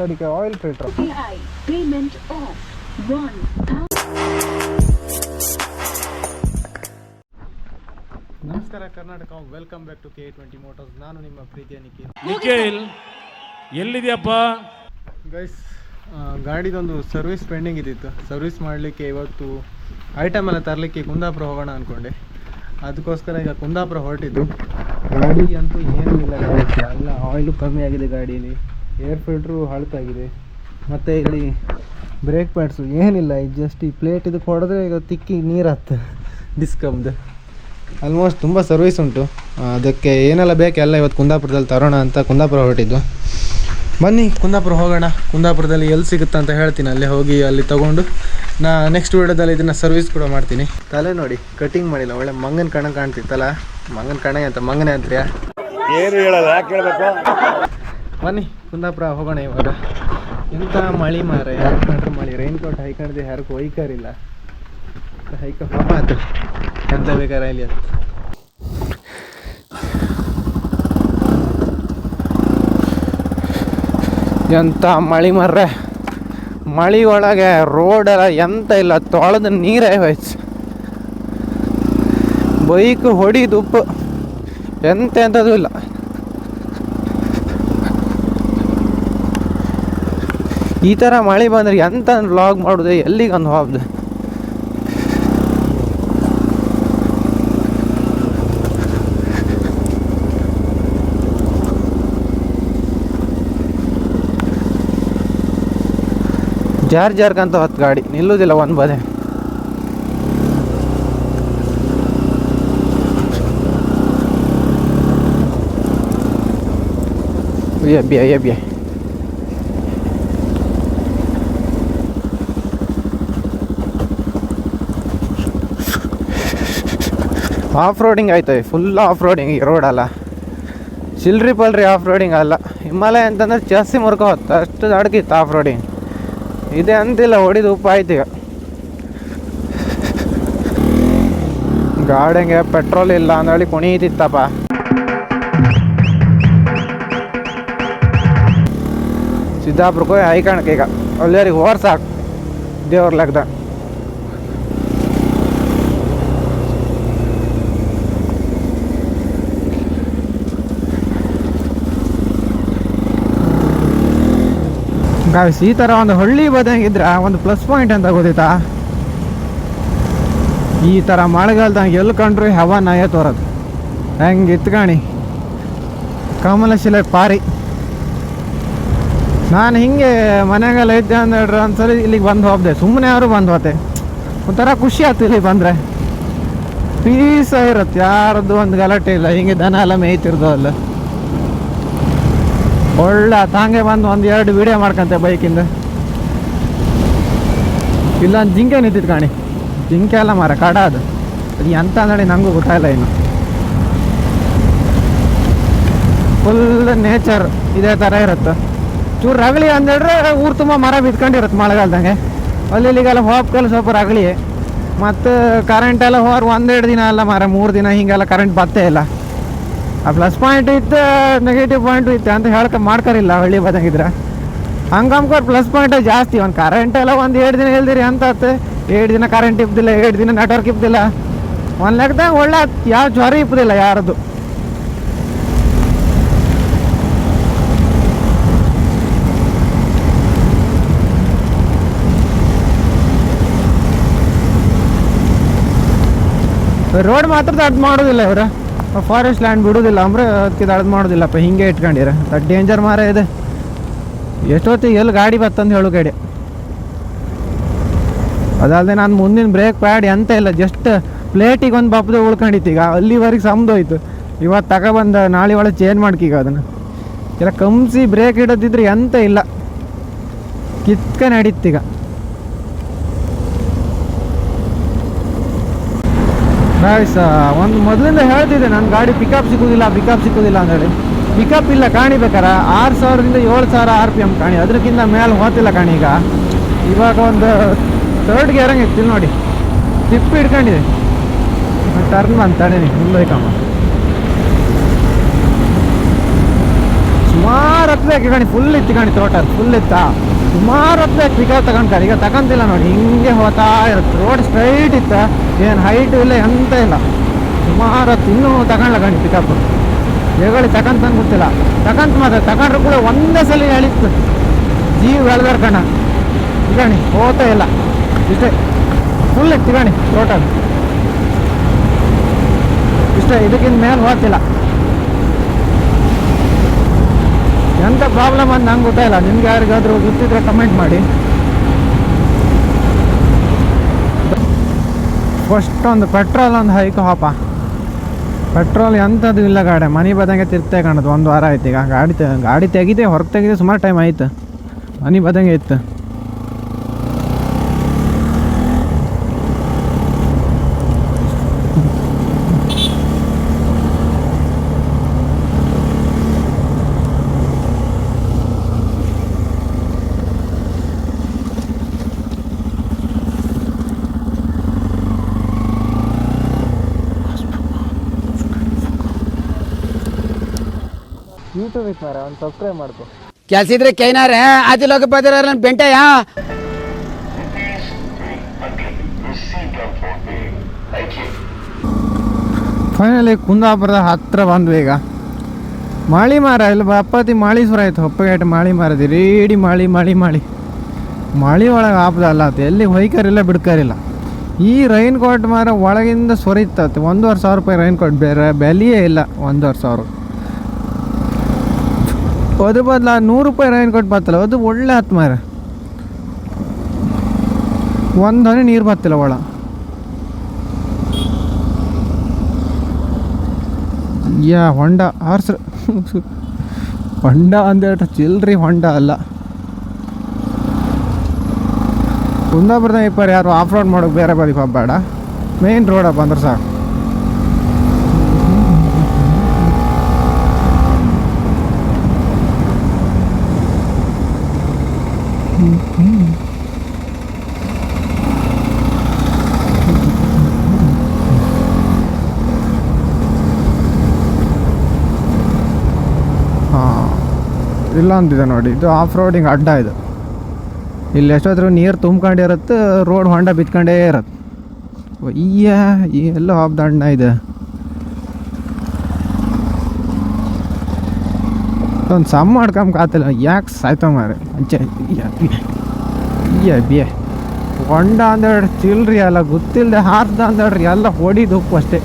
ತಡಿಕೆ oil filter payment of ನಮಸ್ಕಾರ Karnataka welcome back to K twenty motors ನಾನು ನಿಮ್ಮ ಪ್ರೀತಿಯ ನಿಖಿಲ್. ನಿಖಿಲ್ ಎಲ್ಲಿದೆಯಪ್ಪ? ಗೈಸ್ ಗಾಡಿದೊಂದು ಸರ್ವಿಸ್ ಪೆಂಡಿಂಗ್ ಇದ್ದಿತ್ತು. ಸರ್ವಿಸ್ ಮಾಡಲಿಕ್ಕೆ ಇವತ್ತು ಐಟಮ್ ಎಲ್ಲ ತರಲಿಕ್ಕೆ ಕುಂದಾಪುರ ಹೋಗೋಣ ಅಂದ್ಕೊಂಡೆ ಅದಕ್ಕೋಸ್ಕರ ಈಗ ಕುಂದಾಪುರ ಹೊರಟಿದ್ದು. ಗಾಡಿ ಅಂತೂ ಏನೂ ಇಲ್ಲ. ಎಲ್ಲ ಆಯಿಲು ಕಮ್ಮಿ ಆಗಿದೆ ಗಾಡೀಲಿ. ಏರ್ ಫಿಲ್ಟ್ರು ಹಳತಾಗಿದೆ ಮತ್ತು ಇಲ್ಲಿ ಬ್ರೇಕ್ ಪ್ಯಾಡ್ಸು ಏನಿಲ್ಲ ಇದು ಜಸ್ಟ್ ಈ ಪ್ಲೇಟ್ ಇದಕ್ಕೆ ಹೊಡೆದ್ರೆ ಈಗ ತಿಕ್ಕಿ ನೀರು ಹತ್ತು ಡಿಸ್ಕಮ್ದು ಆಲ್ಮೋಸ್ಟ್ ತುಂಬ ಸರ್ವಿಸ್ ಉಂಟು. ಅದಕ್ಕೆ ಏನೆಲ್ಲ ಬೇಕು ಎಲ್ಲ ಇವತ್ತು ಕುಂದಾಪುರದಲ್ಲಿ ತರೋಣ ಅಂತ ಕುಂದಾಪುರ ಹೊರಟಿದ್ದು. ಬನ್ನಿ ಕುಂದಾಪುರ ಹೋಗೋಣ. ಕುಂದಾಪುರದಲ್ಲಿ ಎಲ್ಲಿ ಸಿಗುತ್ತೆ ಅಂತ ಹೇಳ್ತೀನಿ. ಅಲ್ಲಿ ಹೋಗಿ ಅಲ್ಲಿ ತಗೊಂಡು ನಾ ನೆಕ್ಸ್ಟ್ ವೀಡಿಯೋದಲ್ಲಿ ಇದನ್ನು ಸರ್ವಿಸ್ ಕೂಡ ಮಾಡ್ತೀನಿ. ತಲೆ ನೋಡಿ ಕಟಿಂಗ್ ಮಾಡಿಲ್ಲ. ಒಳ್ಳೆ ಮಂಗನ ಕಣ ಕಾಣ್ತಿತ್ತಲ್ಲ? ಮಂಗನ ಕಣ ಅಂತ ಮಂಗನೇ ಅಂತ್ರಿಯಾ ಏನು ಹೇಳಲ್ಲ? ಯಾಕೆ ಹೇಳಬೇಕು? ಬನ್ನಿ. ಕುಂದಾಪುರ ಹೋಗೋಣ ಇವಾಗ. ಎಂಥ ಮಳಿ ಮಾರೆ ಯಾರು ಕಂಡ್ರೆ ಮಳಿ? ರೈನ್ ಕೋಟ್ ಹೈಕಂಡ್ದೆ ಯಾರಿಗೂ ಒಯ್ಕಾರಿಲ್ಲ. ಹೈಕ ಪಾಪ ಅದು ಎಂತ ಬೇಕಾರೆ ಇಲ್ಲಿ ಅಂತ. ಎಂತ ಮಳಿ ಮಾರ್ರೆ? ಮಳಿ ಒಳಗೆ ರೋಡ್ ಎಲ್ಲ ಎಂತ ಇಲ್ಲ, ತೊಳೆದ ನೀರೇ ಹೋಯ್ತು. ಬೈಕ್ ಹೊಡಿದು ಉಪ್ಪು ಎಂತ ಇಲ್ಲ. ಈ ಥರ ಮಳೆ ಬಂದರೆ ಎಂತ ವ್ಲಾಗ್ ಮಾಡೋದು, ಎಲ್ಲಿಗೆ ಒಂದು ಹೋಗ್ದು? ಜಾರ್ ಜಾರ್ಕಂತ ಹೊತ್ತು ಗಾಡಿ ನಿಲ್ಲುವುದಿಲ್ಲ ಒಂದು ಬದೆ. ಎಬ್ಬಿ ಎಬ್ಬಿ ಆಫ್ ರೋಡಿಂಗ್ ಆಯ್ತವೆ ಫುಲ್ ಆಫ್ ರೋಡಿಂಗ್ ಈ ರೋಡಲ್ಲ ಚಿಲ್ರಿ ಪಲ್ರಿ ಆಫ್ ರೋಡಿಂಗ್ ಅಲ್ಲ. ಹಿಮಾಲಯ ಅಂತಂದ್ರೆ ಜಾಸ್ತಿ ಮುರ್ಕೊ ಹೊತ್ತು ಅಷ್ಟು ದಾಡ್ಕಿತ್ತು ಆಫ್ ರೋಡಿಂಗ್ ಇದೆ ಅಂತಿಲ್ಲ ಹೊಡಿದು ಉಪ್ಪು ಆಯ್ತು ಈಗ. ಗಾಡಿಗೆ ಪೆಟ್ರೋಲ್ ಇಲ್ಲ ಅಂದೇಳಿ ಕುಣೀತಿತ್ತಪ್ಪ. ಸಿದ್ದಾಪುರಕ್ಕೆ ಹೈಕಣಕ್ಕೆ ಈಗ. ಅಲ್ಲಿಯವ್ರಿಗೆ ಹೋರ್ ಸಾಕು. ದೇವ್ರ ಲೆಕ್ಕದ ಗಾಯ್ಸ್ ಈ ಥರ ಒಂದು ಹಳ್ಳಿ ಬದಂಗಿದ್ರೆ ಒಂದು ಪ್ಲಸ್ ಪಾಯಿಂಟ್ ಅಂತ ಗೊತ್ತಿತ್ತಾ ಈ ಥರ ಮಳೆಗಾಲದಂಗೆ ಎಲ್ಲಿ ಕಂಡ್ರು ಹವಾ ನಾಯ ತೋರದು. ಹೆಂಗೆ ಇತ್ಕಣಿ ಕಮಲಶಿಲೆ ಪಾರಿ. ನಾನು ಹಿಂಗೆ ಮನೆಗೆಲ್ಲ ಇದ್ದೆ ಅಂದ್ರೆ ಒಂದ್ಸರಿ ಇಲ್ಲಿಗೆ ಬಂದು ಹೋಗ್ದೆ. ಸುಮ್ಮನೆ ಅವರು ಬಂದು ಹೋತೆ? ಒಂಥರ ಖುಷಿ ಆಯ್ತು ಇಲ್ಲಿ ಬಂದರೆ. ಪೀಸ ಇರುತ್ತೆ ಯಾರದ್ದು ಒಂದು ಗಲಾಟೆ ಇಲ್ಲ. ಹಿಂಗೆ ದನ ಎಲ್ಲ ಮೇಯ್ತಿರ್ದು ಅಲ್ಲ ಒಳ್ಳೆ ತಾಂಗೆ ಬಂದು ಒಂದು ಎರಡು ವಿಡಿಯೋ ಮಾಡ್ಕಂತೆ ಬೈಕಿಂದ ಇಲ್ಲೊಂದು ಜಿಂಕೆ ನಿಂತಿತ್ತು ಕಾಣಿ. ಜಿಂಕೆ ಅಲ್ಲ ಮಾರ ಕಡ ಅದು. ಅದು ಎಂತ ನೋಡಿ ನನಗೂ ಗೊತ್ತಾಯಿಲ್ಲ ಇನ್ನು. ಫುಲ್ ನೇಚರ್ ಇದೇ ಥರ ಇರುತ್ತೆ. ಚೂರು ರಗಳಿ ಅಂದೇಳ್ರೆ ಊರು ತುಂಬ ಮರ ಬಿದ್ಕೊಂಡಿರುತ್ತೆ ಮಳೆಗಾಲದಂಗೆ. ಅಲ್ಲಿ ಇಲ್ಲಿಗೆಲ್ಲ ಹೋಗ್ಕಲ್ ಸ್ವಲ್ಪ ರಗಳಿ. ಮತ್ತು ಕರೆಂಟ್ ಎಲ್ಲ ಹೋರ್ ಒಂದೆರಡು ದಿನ ಅಲ್ಲ ಮರ ಮೂರು ದಿನ ಹೀಗೆಲ್ಲ ಕರೆಂಟ್ ಬತ್ತೇ ಇಲ್ಲ. ಆ ಪ್ಲಸ್ ಪಾಯಿಂಟ್ ಇತ್ತು ನೆಗೆಟಿವ್ ಪಾಯಿಂಟು ಇತ್ತು ಅಂತ ಹೇಳ್ಕ ಮಾಡ್ಕರಿಲ್ಲ, ಹಳ್ಳಿ ಬದಂಗಿದ್ರೆ. ಹಂಗಮ್ಕೋರ್ ಪ್ಲಸ್ ಪಾಯಿಂಟ್ ಜಾಸ್ತಿ, ಒಂದು ಕರೆಂಟ್ ಎಲ್ಲ ಒಂದು ಎರಡು ದಿನ ಹೇಳ್ದಿರಿ ಅಂತ ಆತು. ಎರಡು ದಿನ ಕರೆಂಟ್ ಇಪ್ಪದಿಲ್ಲ ಎರಡು ದಿನ ನೆಟ್ವರ್ಕ್ ಇಪ್ಪದಿಲ್ಲ. ಒಂದು ಲೆಕ್ಕದಾಗ ಒಳ್ಳೆ ಯಾವ ಜ್ವರ ಇಪ್ಪದಿಲ್ಲ ಯಾರದು. ರೋಡ್ ಮಾತ್ರ ದೊಡ್ಡ ಮಾಡೋದಿಲ್ಲ ಇವರು. ಫಾರೆಸ್ಟ್ ಲ್ಯಾಂಡ್ ಬಿಡೋದಿಲ್ಲ ಅಂದ್ರೆ ಅದಕ್ಕೆ ದಳದ್ ಮಾಡೋದಿಲ್ಲಪ್ಪ, ಹಿಂಗೆ ಇಟ್ಕೊಂಡಿರ. ದಟ್ ಡೇಂಜರ್ ಮಾರ ಇದೆ. ಎಷ್ಟೊತ್ತಿಗೆ ಎಲ್ಲಿ ಗಾಡಿ ಬತ್ತಂದು ಹೇಳು ಗಾಡಿ. ಅದಲ್ಲದೆ ನಾನು ಮುಂದಿನ ಬ್ರೇಕ್ ಪ್ಯಾಡ್ ಎಂತ ಇಲ್ಲ ಜಸ್ಟ್ ಪ್ಲೇಟಿಗೆ ಒಂದು ಬಪ್ಪದ ಉಳ್ಕೊಂಡಿತ್ತು ಈಗ, ಅಲ್ಲಿವರೆಗೆ ಸಮದೋಯ್ತು ಇವತ್ತು ತಗೊಬಂದ ನಾಳೆ ಒಳಗೆ ಚೇಂಜ್ ಮಾಡ್ಕೀಗ ಅದನ್ನು. ಇಲ್ಲ ಕಂಸಿ ಬ್ರೇಕ್ ಇಡೋದಿದ್ರೆ ಎಂತ ಇಲ್ಲ. ಕಿತ್ಕ ನಡೀತೀಗ ಗಾಯ್ಸ್ ಒಂದು ಮೊದಲಿಂದ ಹೇಳ್ತಿದ್ದೆ ನನ್ನ ಗಾಡಿ ಪಿಕಪ್ ಸಿಗೋದಿಲ್ಲ ಪಿಕಪ್ ಸಿಗೋದಿಲ್ಲ ಅಂತೇಳಿ ಪಿಕಪ್ ಇಲ್ಲ ಕಾಣಿಬೇಕಾರ ಆರು ಸಾವಿರದಿಂದ ಏಳು ಸಾವಿರ ಆರ್ ಪಿ ಎಂ ಕಾಣಿ. ಅದಕ್ಕಿಂತ ಮೇಲೆ ಹೋತಿಲ್ಲ ಕಾಣಿ ಈಗ. ಇವಾಗ ಒಂದು ತರ್ಡ್ ಗೇರಂಗೆ ಇತ್ತು ನೋಡಿ. ಟಿಪ್ ಹಿಡ್ಕೊಂಡಿದೆ. ಟರ್ನ್ ಬಂದು ತಡೀನಿ ಸುಮಾರು ಹೊತ್ತು ಬೇಕು ಕಣಿ ಫುಲ್ ಇತ್ತು ಕಣಿ ತೋಟ ಫುಲ್ ಇತ್ತ? ಸುಮಾರು ಪಿಕಪ್ ತಗೊಂಡ್ತಾರೆ ಈಗ ತಗೊಂತಿಲ್ಲ ನೋಡಿ, ಹಿಂಗೆ ಹೋತಾ ಇರುತ್ತೆ. ರೋಡ್ ಸ್ಟ್ರೈಟ್ ಇತ್ತ, ಏನು ಹೈಟ್ ಇಲ್ಲ, ಎಂತ ಇಲ್ಲ. ಸುಮಾರು ಹತ್ತು ಇನ್ನೂ ತಗೊಂಡ್ಲ ಕಣಿ ಪಿಕಪ್ ಹೇಗಳಿ ತಗೊಂತ ಗೊತ್ತಿಲ್ಲ. ತಗೊಂತ ಮಾತ್ರ, ತಗೊಂಡ್ರು ಕೂಡ ಒಂದೇ ಸಲ ಹೇಳಿತ್ತು. ಜೀವ ಬೆಳೆದಾರ ಕಣ. ಇಗಣಿ ಹೋಗ್ತಾ ಇಲ್ಲ. ಇಷ್ಟೇ ಫುಲ್ ಇತ್ತು ಕಣಿ ಟೋಟಲ್ ಇಷ್ಟೇ ಇದಕ್ಕಿಂತ ಮೇಲೆ ಹೋಗ್ತಿಲ್ಲ ಎಂಥ ಪ್ರಾಬ್ಲಮ್ ಅಂತ ನಂಗೆ ಗೊತ್ತಾಯಿಲ್ಲ ನಿಮ್ಗೆ ಯಾರಿಗಾದ್ರೂ ಗೊತ್ತಿದ್ರೆ ಕಮೆಂಟ್ ಮಾಡಿ. ಫಸ್ಟ್ ಒಂದು ಪೆಟ್ರೋಲ್ ಒಂದು ಹೈಕ್ ಹಾಪ. ಪೆಟ್ರೋಲ್ ಎಂಥದ್ದು ಇಲ್ಲ ಗಾಡಿ. ಮನೆ ಬದಂಗೆ ತಿರ್ತೆ ಕಾಣೋದು. ಒಂದು ವಾರ ಆಯ್ತು ಈಗ. ಗಾಡಿ ಗಾಡಿ ತೆಗಿದೆ, ಹೊರಗೆ ತೆಗಿದೆ ಸುಮಾರು ಟೈಮ್ ಆಯ್ತು. ಮನೆ ಬದಂಗೆ ಇತ್ತು. ಯೂಟ್ಯೂಬ್ ಇತ್ತು ಮಾರ ಒಂದು ಸಬ್ಸ್ಕ್ರೈಬ್ ಮಾಡ್ಕೊ. ಕೆಲಸ ಇದ್ರೆ ಕೈನಾರ ಆದಿಲೋಕ ಬದಿರ ಬೆಂಟಯ್ಯ? ಫೈನಲಿ ಕುಂದಾಪುರದ ಹತ್ರ ಬಂದ್ವಿ ಈಗ. ಮಾಳಿ ಮಾರ ಇಲ್ಲಿ ಬಪ್ಪತಿ ಮಾಳಿ ಸುರ ಆಯ್ತು ಹೊಪ್ಪಗೇಟ ಮಾಳಿ ಮಾರದಿ ರೀಡಿ ಮಾಳಿ ಮಾಳಿ ಮಾಳಿ. ಮಾಳಿ ಒಳಗೆ ಆಪದಲ್ಲ ಆತ ಎಲ್ಲಿ ಹೊಯ್ಕರಿಲ್ಲ ಬಿಡ್ಕರಿಲ್ಲ. ಈ ರೈನ್ ಕೋಟ್ ಮಾರ ಒಳಗಿಂದ ಸೊರಿತತ್ತೆ ಒಂದೂವರೆ ಸಾವಿರ ರೂಪಾಯಿ ರೈನ್ ಕೋಟ್ ಬೇರೆ ಬೆಲೆಯೇ ಇಲ್ಲ ಒಂದೂವರೆ ಸಾವಿರ. ಅದ್ರ ಬದಲು ನೂರು ರೂಪಾಯಿ ರೈನ್ ಕೋಟ್ ಬರ್ತಲ್ಲ ಅದು ಒಳ್ಳೆ ಹತ್ತು ಮಾರ ಒಂದು ಹನಿ ನೀರು ಬರ್ತಿಲ್ಲ ಒಳ. ಯಾ, ಹೊಂಡ ಆರ್ಸ್ರ ಹೊಂಡ ಅಂದ್ರೆ ಚಿಲ್ರಿ ಹೊಂಡ ಅಲ್ಲ. ಕುಂದಾಪುರದ ಇಪ್ಪರು ಯಾರು ಆಫ್ ರೋಡ್ ಮಾಡೋಕೆ ಬೇರೆ ಬದಿ ಬೇಡ ಮೇನ್ ರೋಡಪ್ಪ ಅಂದ್ರೆ ಸಾಕು. ಇಲ್ಲ ಅಂತಿದೆ ನೋಡಿ. ಇದು ಆಫ್ ರೋಡಿಂಗ್ ಅಡ್ಡ ಇದು. ಇಲ್ಲಿ ಎಷ್ಟೋದ್ರು ನೀರು ತುಂಬ್ಕೊಂಡಿರುತ್ತೆ ರೋಡ್ ಹೊಂಡ ಬಿತ್ಕೊಂಡೇ ಇರತ್ತೆ. ಅಯ್ಯ ಎಲ್ಲ ಆಫ್ ದಂಡ ಇದೆ. ಒಂದು ಸಮ್ ಮಾಡ್ಕೊಂಬಕಾತಿಲ್ಲ ಯಾಕೆ ಸಾಯ್ತ ಮಾರೆ ಅಂಚೆ ಅಯ್ಯ ಬಿಯ ಹೊಂಡ ಅಂದೇಳಿ ಚಿಲ್ರಿ ಎಲ್ಲ ಗೊತ್ತಿಲ್ಲದೆ ಹಾರ್ದ ಅಂದೇಳ್ರಿ ಎಲ್ಲ ಹೊಡಿದು ಅಷ್ಟೇ.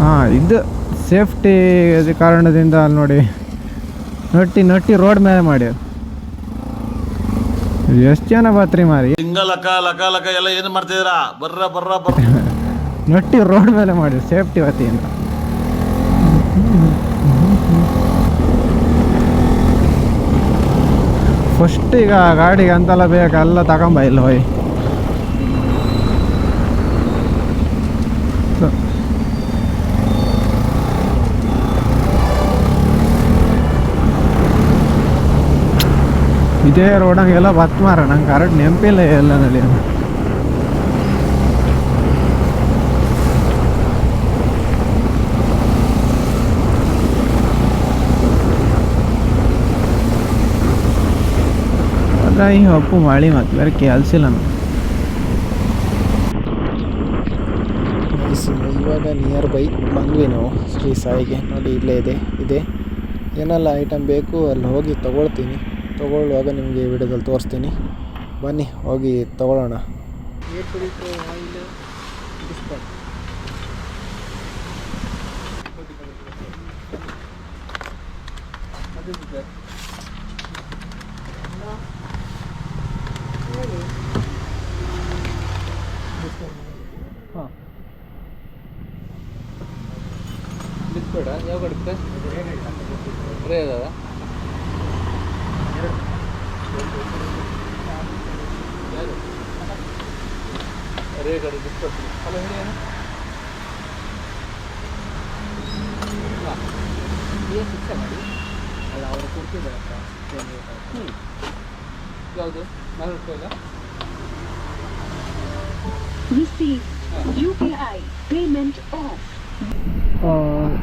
ಹಾಂ, ಇದು ಸೇಫ್ಟಿ ಕಾರಣದಿಂದ ಅಲ್ಲಿ ನೋಡಿ ನಟ್ಟಿ ನಟ್ಟಿ ರೋಡ್ ಮೇಲೆ ಮಾಡಿ. ಎಷ್ಟು ಜನ ಬಾತ್ರಿ ಮಾರಿ? ಲಕ ಲಕ ಲಕ ಎಲ್ಲ ಏನು ಮಾಡ್ತಿದ್ದೀರಾ? ಬರ್ರ ಬರ್ರ ಬರ್ರ. ನಟ್ಟಿ ರೋಡ್ ಮೇಲೆ ಮಾಡಿ ಸೇಫ್ಟಿ ವತಿಯಿಂದ ಫಸ್ಟ್ ಈಗ ಗಾಡಿಗೆ ಅಂತೆಲ್ಲ ಬೇಕಲ್ಲ ತಗೊಂಬ ಇಲ್ಲ ಹೋಯ್ ಇದೇ ರೋಡಂಗೆಲ್ಲ ಬತ್ ಮಾರ ನಂಗೆ ಕರೆಕ್ಟ್ ನೆನಪಿಲ್ಲ ಎಲ್ಲ ನಲ್ಲಿ ಅದ ಈ ಅಪ್ಪು ಮಾಡಿ ಮತ್ತೆ ಬೇರೆ ಕೇಳಿಸಿಲ್ಲ ನಾನು ಇವಾಗ ನಿಯರ್ ಬೈ ಬಂದ್ವಿ ನಾವು. ಶ್ರೀ ಸಾಯಿಗೆ. ನೋಡಿ ಇಲ್ಲೇ ಇದೆ. ಇದೆ. ಏನೆಲ್ಲ ಐಟಮ್ ಬೇಕು, ಅಲ್ಲಿ ಹೋಗಿ ತಗೊಳ್ತೀನಿ. ತಗೊಳ್ಳುವಾಗ ನಿಮಗೆ ವಿಡಿಯೋದಲ್ಲಿ ತೋರಿಸ್ತೀನಿ. ಬನ್ನಿ ಹೋಗಿ ತಗೊಳ್ಳೋಣ. Receive UPI payment off.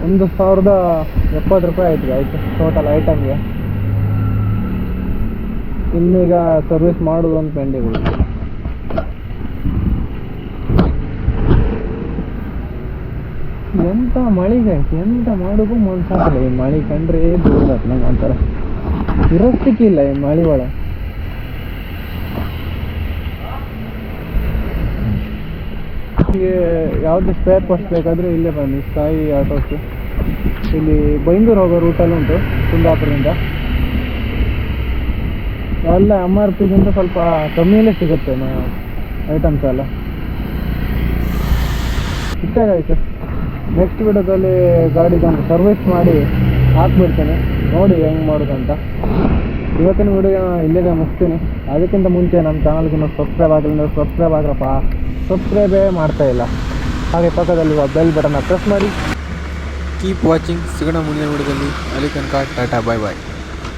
ಒಂದು ಸಾವಿರದ ಎಪ್ಪತ್ತು ರೂಪಾಯಿ ಆಯ್ತು ಆಯಿತು. ಟೋಟಲ್ ಐಟಮ್ಗೆ ಇನ್ನೀಗ ಸರ್ವಿಸ್ ಮಾಡೋದು ಒಂದು ಪೆಂಡಿಂಗ್ ಉಳಿತು ಎಂತ ಮಳೆಗೆ ಎಂತ ಮಾಡೋಕ್ಕೂ ಮನ್ಸಾಗಲ್ಲ ಈ ಮಳೆ ಕಂಡ್ರೆ ದೂರ ನಂಗೆ ಒಂಥರ ಇರೋಸ್ತಿಕ್ಕಿಲ್ಲ ಈ ಮಳೆ ಒಳಗೆ. ಯಾವ್ದು ಸ್ಪೇರ್ ಪಾರ್ಟ್ಸ್ ಬೇಕಾದ್ರೆ ಇಲ್ಲೇ ಬನ್ನಿ, ಸಾಯಿ ಆಟೋಸ್ ಇಲ್ಲಿ ಬೈಂದೂರು ಹೋಗೋ ರೂಟಲ್ಲಿ ಉಂಟು, ಕುಂದಾಪುರದಿಂದ. ಎಲ್ಲ ಎಂ ಆರ್ ಪಿಗಿಂತ ಸ್ವಲ್ಪ ಕಮ್ಮಿಯಲ್ಲೇ ಸಿಗುತ್ತೆ ಐಟಮ್ಸ್ ಎಲ್ಲ. ಇಷ್ಟಾಗಾಯ್ತು ನೆಕ್ಸ್ಟ್ ವಿಡಿಯೋದಲ್ಲಿ ಗಾಡಿದೊಂದು ಸರ್ವಿಸ್ ಮಾಡಿ ಹಾಕ್ಬಿಡ್ತೇನೆ. ನೋಡಿ ಹೆಂಗೆ ಮಾಡೋದಂತ ಇವತ್ತಿನ ವಿಡಿಯೋ ಇಲ್ಲಿಗೆ ಮುಗಿಸ್ತೀನಿ. ಅದಕ್ಕಿಂತ ಮುಂಚೆ ನಮ್ಮ ಚಾನಲ್ಗೆ ಇನ್ನೂ ಸಬ್ಸ್ಕ್ರೈಬ್ ಆಗಿಲ್ಲ ಸಬ್ಸ್ಕ್ರೈಬ್ ಆಗ್ರಪ್ಪ. ಸಬ್ಸ್ಕ್ರೈಬೇ ಮಾಡ್ತಾ ಇಲ್ಲ. ಹಾಗೆ ಪಕ್ಕದಲ್ಲಿ ಬೆಲ್ ಬಟನ್ನ ಪ್ರೆಸ್ ಮಾಡಿ. ಕೀಪ್ ವಾಚಿಂಗ್ ಸಿಗೋಣ ಮುಂದಿನ ವಿಡಿಯೋದಲ್ಲಿ ಅಲ್ಲಿ ತನಕ ಟಾಟಾ ಬಾಯ್ ಬಾಯ್